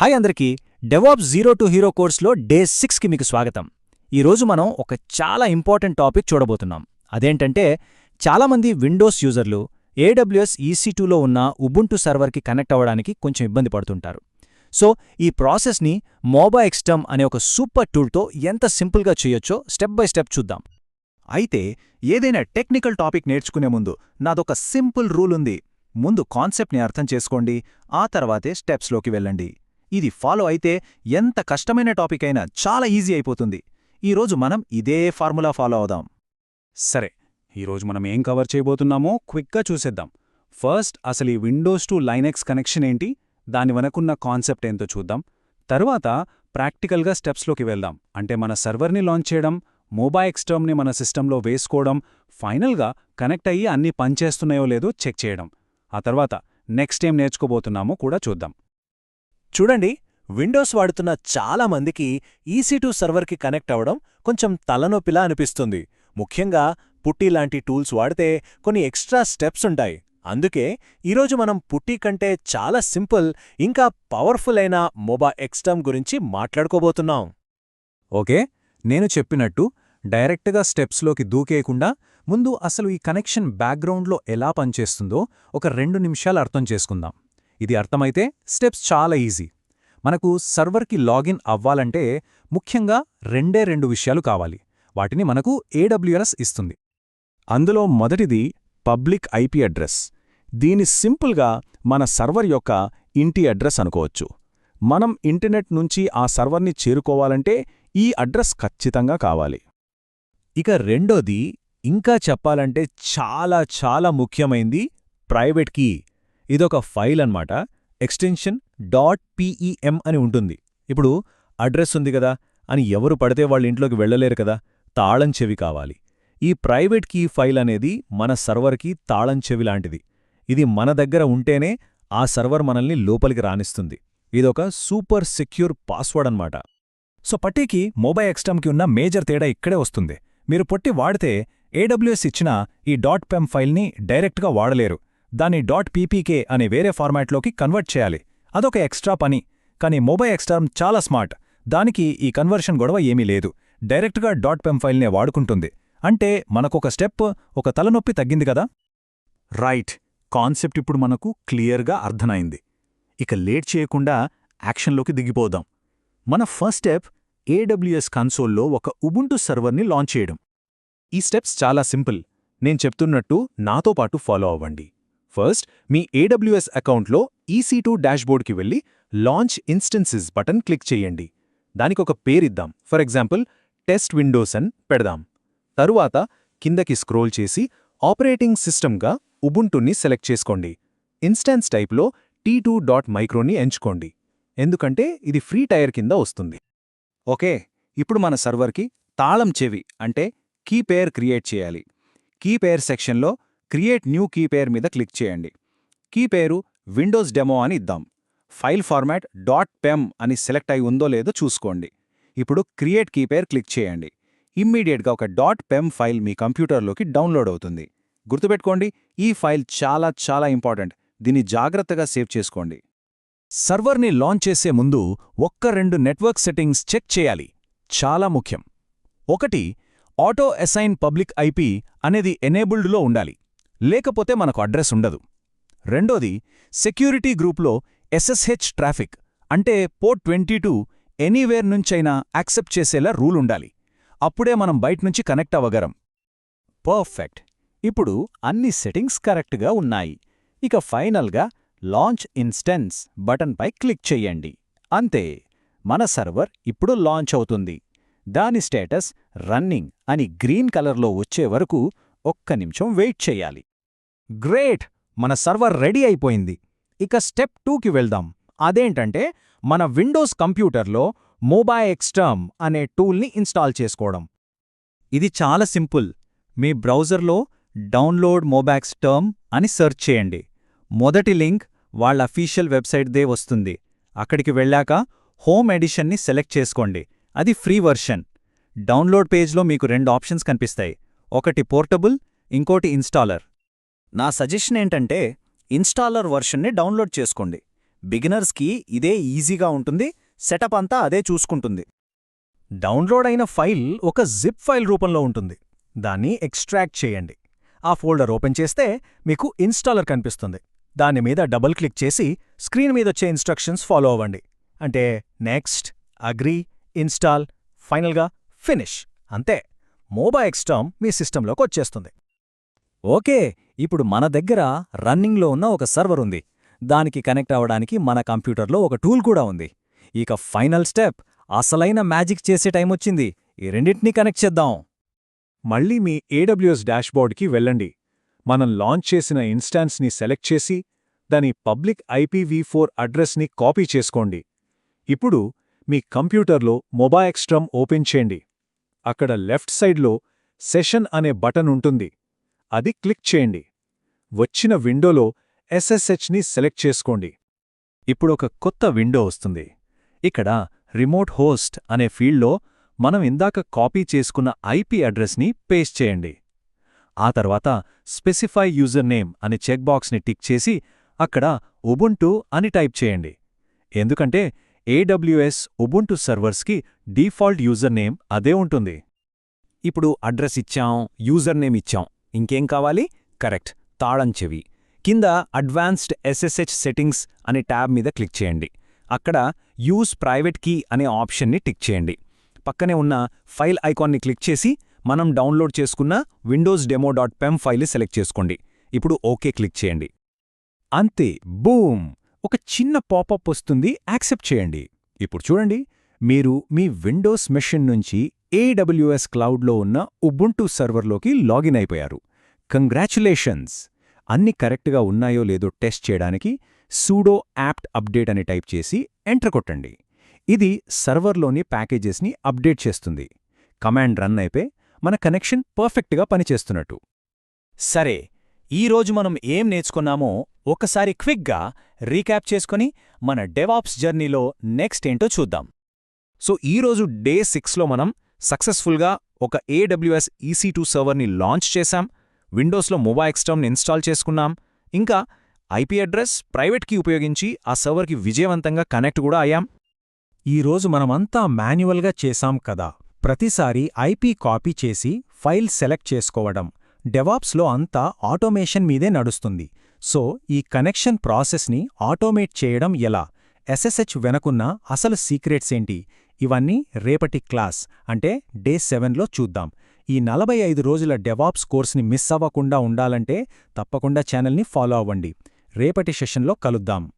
Hi అందరికీ. DevOps zero to hero కోర్స్లో day సిక్స్కి మీకు స్వాగతం. ఈరోజు మనం ఒక చాలా ఇంపార్టెంట్ టాపిక్ చూడబోతున్నాం. అదేంటంటే చాలామంది విండోస్ యూజర్లు ఏడబ్ల్యూఎస్ ఈసీ టూలో ఉన్న ఉబుంటు సర్వర్కి కనెక్ట్ అవ్వడానికి కొంచెం ఇబ్బంది పడుతుంటారు. సో ఈ ప్రాసెస్ని మోబా ఎక్స్టమ్ అనే ఒక సూపర్ టూల్తో ఎంత సింపుల్గా చేయొచ్చో స్టెప్ బై స్టెప్ చూద్దాం. అయితే ఏదైనా టెక్నికల్ టాపిక్ నేర్చుకునే ముందు నాదొక సింపుల్ రూల్ ఉంది. ముందు కాన్సెప్ట్ని అర్థం చేసుకోండి ఆ తర్వాతే స్టెప్స్లోకి వెళ్ళండి. ఇది ఫాలో అయితే ఎంత కష్టమైన టాపిక్ అయినా చాలా ఈజీ అయిపోతుంది. ఈరోజు మనం ఇదే ఫార్ములా ఫాలో అవుదాం. సరే ఈరోజు మనం ఏం కవర్ చేయబోతున్నామో క్విక్గా చూసేద్దాం. ఫస్ట్ అసలు ఈ విండోస్ టు లైనెక్స్ కనెక్షన్ ఏంటి? దాని వెనకున్న కాన్సెప్ట్ ఏంతో చూద్దాం. తరువాత ప్రాక్టికల్గా స్టెప్స్లోకి వెళ్దాం. అంటే మన సర్వర్ని లాంచ్ చేయడం మోబా ఎక్స్టర్మ్ని మన సిస్టంలో వేసుకోవడం ఫైనల్గా కనెక్ట్ అయ్యి అన్నీ పనిచేస్తున్నాయో లేదో చెక్ చేయడం. ఆ తర్వాత నెక్స్ట్ ఏం నేర్చుకోబోతున్నామో కూడా చూద్దాం. చూడండి విండోస్ వాడుతున్న చాలా మందికి ఈసీ టూ సర్వర్కి కనెక్ట్ అవ్వడం కొంచెం తలనొప్పిలా అనిపిస్తుంది. ముఖ్యంగా పుట్టి లాంటి టూల్స్ వాడితే కొన్ని ఎక్స్ట్రా స్టెప్స్ ఉంటాయి. అందుకే ఈరోజు మనం పుట్టి కంటే చాలా సింపుల్ ఇంకా పవర్ఫుల్ అయిన మొబా ఎక్స్టమ్ గురించి మాట్లాడుకోబోతున్నాం. ఓకే నేను చెప్పినట్టు డైరెక్ట్గా స్టెప్స్లోకి దూకేయకుండా ముందు అసలు ఈ కనెక్షన్ బ్యాక్గ్రౌండ్లో ఎలా పనిచేస్తుందో ఒక రెండు నిమిషాలు అర్థం చేసుకుందాం. ఇది అర్థమైతే స్టెప్స్ చాలా ఈజీ. మనకు సర్వర్కి లాగిన్ అవ్వాలంటే ముఖ్యంగా రెండే రెండు విషయాలు కావాలి. వాటిని మనకు ఏడబ్ల్యూఎస్ ఇస్తుంది. అందులో మొదటిది పబ్లిక్ ఐపీ అడ్రస్. దీని సింపుల్గా మన సర్వర్ యొక్క ఇంటి అడ్రస్ అనుకోవచ్చు. మనం ఇంటర్నెట్ నుంచి ఆ సర్వర్ని చేరుకోవాలంటే ఈ అడ్రస్ ఖచ్చితంగా కావాలి. ఇక రెండోది ఇంకా చెప్పాలంటే చాలా చాలా ముఖ్యమైంది ప్రైవేట్ కీ ఇదొక ఫైల్ అన్నమాట. ఎక్స్టెన్షన్ డాట్ పీఈఎం అని ఉంటుంది. ఇప్పుడు అడ్రస్ ఉంది కదా అని ఎవరు పడితే వాళ్ళ ఇంట్లోకి వెళ్ళలేరు కదా తాళం చెవి కావాలి. ఈ ప్రైవేట్ కీ ఫైల్ అనేది మన సర్వర్కి తాళం చెవి లాంటిది. ఇది మన దగ్గర ఉంటేనే ఆ సర్వర్ మనల్ని లోపలికి రాణిస్తుంది ఇదొక సూపర్ సెక్యూర్ పాస్వర్డ్ అన్నమాట. సో పట్టీకి మొబైల్ ఎక్స్టమ్కి ఉన్న మేజర్ తేడా ఇక్కడే వస్తుంది. మీరు పొట్టి వాడితే ఏడబ్ల్యూఎస్ ఇచ్చిన ఈ డాట్ పెమ్ ఫైల్ని డైరెక్ట్గా వాడలేరు. దాన్ని డాట్ పీపీకే అనే వేరే ఫార్మాట్లోకి కన్వర్ట్ చేయాలి. అదొక ఎక్స్ట్రా పని కానీ మొబైల్ ఎక్స్టర్మ్ చాలా స్మార్ట్. దానికి ఈ కన్వర్షన్ గొడవ ఏమీ లేదు. డైరెక్ట్గా డాట్ పెమ్ ఫైల్నే వాడుకుంటుంది. అంటే మనకొక స్టెప్ ఒక తలనొప్పి తగ్గింది కదా? రైట్. కాన్సెప్ట్ ఇప్పుడు మనకు క్లియర్గా అర్థమైంది. ఇక లేట్ చేయకుండా యాక్షన్లోకి దిగిపోదాం. మన ఫస్ట్ స్టెప్ ఏడబ్ల్యూఎస్ కన్సోల్లో ఒక ఉబుంటు సర్వర్ని లాంచ్ చేయడం. ఈ స్టెప్స్ చాలా సింపుల్. నేను చెప్తున్నట్టు నాతో పాటు ఫాలో అవ్వండి. ఫస్ట్ మీ ఏడబ్ల్యూఎస్ అకౌంట్లో ఈసీ టూ డాష్బోర్డ్కి వెళ్ళి లాంచ్ ఇన్స్టెన్సెస్ బటన్ క్లిక్ చేయండి. దానికొక పేరిద్దాం. ఫర్ ఎగ్జాంపుల్ టెస్ట్ విండోస్ అని పెడదాం. తరువాత కిందకి స్క్రోల్ చేసి ఆపరేటింగ్ సిస్టమ్గా ఉబుంటుని సెలెక్ట్ చేసుకోండి. ఇన్స్టెన్స్ టైప్లో టీ టూ డాట్ మైక్రోని ఎంచుకోండి. ఎందుకంటే ఇది ఫ్రీ టైర్ కింద వస్తుంది. ఓకే ఇప్పుడు మన సర్వర్కి తాళం చెవి అంటే కీ పేర్ క్రియేట్ చేయాలి. కీ పేర్ సెక్షన్లో క్రియేట్ న్యూ కీ పేర్ మీద క్లిక్ చేయండి. కీ పేరు విండోస్ డెమో అని ఇద్దాం. ఫైల్ ఫార్మాట్ డాట్ పెమ్ అని సెలెక్ట్ అయి ఉందో లేదో చూసుకోండి. ఇప్పుడు క్రియేట్ కీ పేర్ క్లిక్ చేయండి. ఇమ్మీడియట్గా ఒక డాట్ పెమ్ ఫైల్ మీ కంప్యూటర్లోకి డౌన్లోడ్ అవుతుంది. గుర్తుపెట్టుకోండి ఈ ఫైల్ చాలా చాలా ఇంపార్టెంట్. దీన్ని జాగ్రత్తగా సేవ్ చేసుకోండి. సర్వర్ని లాంచ్ చేసే ముందు ఒక్క రెండు నెట్వర్క్ సెట్టింగ్స్ చెక్ చేయాలి. చాలా ముఖ్యం. ఒకటి ఆటో అసైన్ పబ్లిక్ ఐపీ అనేది ఎనేబుల్డ్లో ఉండాలి. లేకపోతే మనకు అడ్రస్ ఉండదు. రెండోది సెక్యూరిటీ గ్రూప్లో ఎస్ఎస్హెచ్ ట్రాఫిక్ అంటే పోర్ట్ ట్వంటీ టూ ఎనీవేర్ నుంచైనా యాక్సెప్ట్ చేసేలా రూలుండాలి అప్పుడే మనం బయట్నుంచి కనెక్ట్ అవ్వగరం పర్ఫెక్ట్. ఇప్పుడు అన్ని సెట్టింగ్స్ కరెక్ట్గా ఉన్నాయి. ఇక ఫైనల్గా లాంచ్ ఇన్స్టెన్స్ బటన్పై క్లిక్ చెయ్యండి అంతే. మన సర్వర్ ఇప్పుడు లాంచ్ అవుతుంది. దాని స్టేటస్ రన్నింగ్ అని గ్రీన్ కలర్లో వచ్చే వరకు ఒక్క నిమిషం వెయిట్ చెయ్యాలి గ్రేట్! మన సర్వర్ రెడీ అయిపోయింది. ఇక స్టెప్ టూకి వెళ్దాం. అదేంటంటే మన విండోస్ కంప్యూటర్లో మోబై ఎక్స్టర్మ్ అనే టూల్ని ఇన్స్టాల్ చేసుకోవడం. ఇది చాలా సింపుల్. మీ బ్రౌజర్లో డౌన్లోడ్ మోబాక్స్ టర్మ్ అని సెర్చ్ చేయండి. మొదటి లింక్ వాళ్ళ అఫీషియల్ వెబ్సైట్దే వస్తుంది. అక్కడికి వెళ్ళాక హోమ్ ఎడిషన్ని సెలెక్ట్ చేసుకోండి. అది ఫ్రీ వర్షన్. డౌన్లోడ్ పేజ్లో మీకు రెండు ఆప్షన్స్ కనిపిస్తాయి. ఒకటి పోర్టబుల్ ఇంకోటి ఇన్స్టాలర్. నా సజెషన్ ఏంటంటే ఇన్స్టాలర్ వర్షన్ని డౌన్లోడ్ చేసుకోండి. బిగినర్స్కి ఇదే ఈజీగా ఉంటుంది సెటప్ అంతా అదే చూసుకుంటుంది. డౌన్లోడ్ అయిన ఫైల్ ఒక జిప్ ఫైల్ రూపంలో ఉంటుంది. దాన్ని ఎక్స్ట్రాక్ట్ చేయండి. ఆ ఫోల్డర్ ఓపెన్ చేస్తే మీకు ఇన్స్టాలర్ కనిపిస్తుంది. దాని మీద డబుల్ క్లిక్ చేసి స్క్రీన్ మీదొచ్చే ఇన్స్ట్రక్షన్స్ ఫాలో అవ్వండి. అంటే నెక్స్ట్ అగ్రీ ఇన్స్టాల్ ఫైనల్గా ఫినిష్. అంతే. మోబా ఎక్స్టామ్ మీ సిస్టంలోకి వచ్చేస్తుంది. ఓకే ఇప్పుడు మన దగ్గర రన్నింగ్లో ఉన్న ఒక సర్వర్ ఉంది. దానికి కనెక్ట్ అవ్వడానికి మన కంప్యూటర్లో ఒక టూల్ కూడా ఉంది. ఇక ఫైనల్ స్టెప్ అసలైన మ్యాజిక్ చేసే టైం వచ్చింది. ఈ రెండింటినీ కనెక్ట్ చేద్దాం. మళ్ళీ మీ ఏడబ్ల్యూఎస్ డాష్బోర్డ్కి వెళ్ళండి. మనం లాంచ్ చేసిన ఇన్స్టాన్స్ని సెలెక్ట్ చేసి దాని పబ్లిక్ ఐపీవీ ఫోర్ అడ్రస్ని కాపీ చేసుకోండి. ఇప్పుడు మీ కంప్యూటర్లో మొబాఎక్స్ట్రమ్ ఓపెన్ చేయండి. అక్కడ లెఫ్ట్ సైడ్లో సెషన్ అనే బటన్ ఉంటుంది. అది క్లిక్ చేయండి. వచ్చిన విండోలో ఎస్ఎస్హెచ్ని సెలెక్ట్ చేసుకోండి. ఇప్పుడు ఒక కొత్త విండో వస్తుంది. ఇక్కడ రిమోట్ హోస్ట్ అనే ఫీల్డ్లో మనం ఇందాక కాపీ చేసుకున్న ఐపీ అడ్రస్ని పేస్ట్ చేయండి. ఆ తర్వాత స్పెసిఫై యూజర్ నేమ్ అనే చెక్బాక్స్ని టిక్ చేసి అక్కడ ఉబుంటు అని టైప్ చేయండి. ఎందుకంటే ఏడబ్ల్యూఎస్ ఉబుంటు సర్వర్స్కి డీఫాల్ట్ యూజర్ నేమ్ అదే ఉంటుంది. ఇప్పుడు అడ్రస్ ఇచ్చాం యూజర్ నేమ్ ఇచ్చాం. ఇంకేం కావాలి? కరెక్ట్. తాళం చెవి. కింద అడ్వాన్స్డ్ ఎస్ఎస్హెచ్ సెట్టింగ్స్ అనే ట్యాబ్ మీద క్లిక్ చేయండి. అక్కడ యూజ్ ప్రైవేట్ కీ అనే ఆప్షన్ని టిక్ చేయండి. పక్కనే ఉన్న ఫైల్ ఐకాన్ని క్లిక్ చేసి మనం డౌన్లోడ్ చేసుకున్న విండోస్ డెమో డాట్ పెమ్ ఫైల్ని సెలెక్ట్ చేసుకోండి. ఇప్పుడు ఓకే క్లిక్ చేయండి. అంతే బూమ్! ఒక చిన్న పాపప్ వస్తుంది యాక్సెప్ట్ చేయండి. ఇప్పుడు చూడండి మీరు మీ విండోస్ మెషిన్ నుంచి ఏడబ్ల్యూఎస్ క్లౌడ్లో ఉన్న ఉబుంటు సర్వర్లోకి లాగిన్ అయిపోయారు. కంగ్రాచులేషన్స్! అన్ని కరెక్ట్గా ఉన్నాయో లేదో టెస్ట్ చేయడానికి సూడో యాప్ట్ అప్డేట్ అని టైప్ చేసి ఎంటర్ కొట్టండి. ఇది సర్వర్లోని ప్యాకేజెస్ని అప్డేట్ చేస్తుంది. కమాండ్ రన్ అయిపోయి మన కనెక్షన్ పర్ఫెక్ట్గా పనిచేస్తున్నట్టు. సరే ఈరోజు మనం ఏం నేర్చుకున్నామో ఒకసారి క్విక్గా రీక్యాప్ చేసుకొని మన డెవాప్స్ జర్నీలో నెక్స్ట్ ఏంటో చూద్దాం. సో ఈరోజు డే సిక్స్లో మనం సక్సెస్ఫుల్గా ఒక ఏడబ్ల్యూఎస్ ఈసీ టూ సర్వర్ని లాంచ్ చేశాం. విండోస్లో మొబా ఎక్స్టర్మ్ని ఇన్స్టాల్ చేసుకున్నాం. ఇంకా ఐపీ అడ్రస్ ప్రైవేట్ కీ ఉపయోగించి ఆ సర్వర్కి విజయవంతంగా కనెక్ట్ కూడా అయ్యాం. ఈరోజు మనమంతా మాన్యువల్గా చేశాం కదా. ప్రతిసారి ఐపీ కాపీ చేసి ఫైల్ సెలెక్ట్ చేసుకోవడం డెవాప్స్లో అంతా ఆటోమేషన్ మీదే నడుస్తుంది. సో ఈ కనెక్షన్ ప్రాసెస్ని ఆటోమేట్ చేయడం ఎలా? ఎస్ఎస్హెచ్ వెనకున్న అసలు సీక్రెట్స్ ఏంటి? ఇవన్నీ రేపటి క్లాస్ అంటే డే సెవెన్లో చూద్దాం. ఈ నలభై ఐదు రోజుల డెవాప్స్ కోర్స్ని మిస్ అవ్వకుండా ఉండాలంటే తప్పకుండా ఛానల్ని ఫాలో అవ్వండి. రేపటి సెషన్లో కలుద్దాం.